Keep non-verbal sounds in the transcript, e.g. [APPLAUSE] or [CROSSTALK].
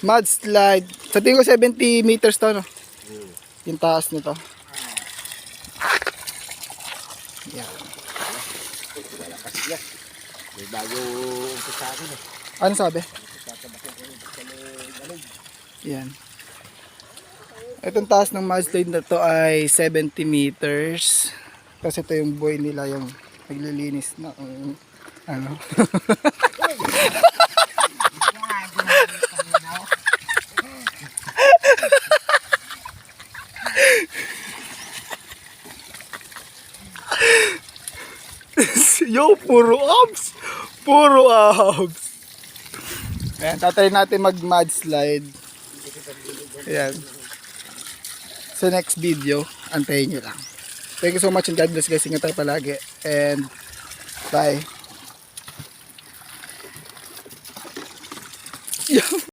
Mudslide. Sa tingin ko 70 meters to, no? Yung taas nito. Yan. May bago umpisa sa akin eh. Ano sabi? Yan. Itong taas ng mudslide na to ay 70 meters. Kasi ito yung buhay nila yung naglilinis na um, ano. [LAUGHS] Yo, puro abs! Puro abs! Ayan, tatry natin mag mudslide. Ayan. Sa next video, antayin nyo lang. Thank you so much and God bless guys. Ingat tayo palagi. And bye.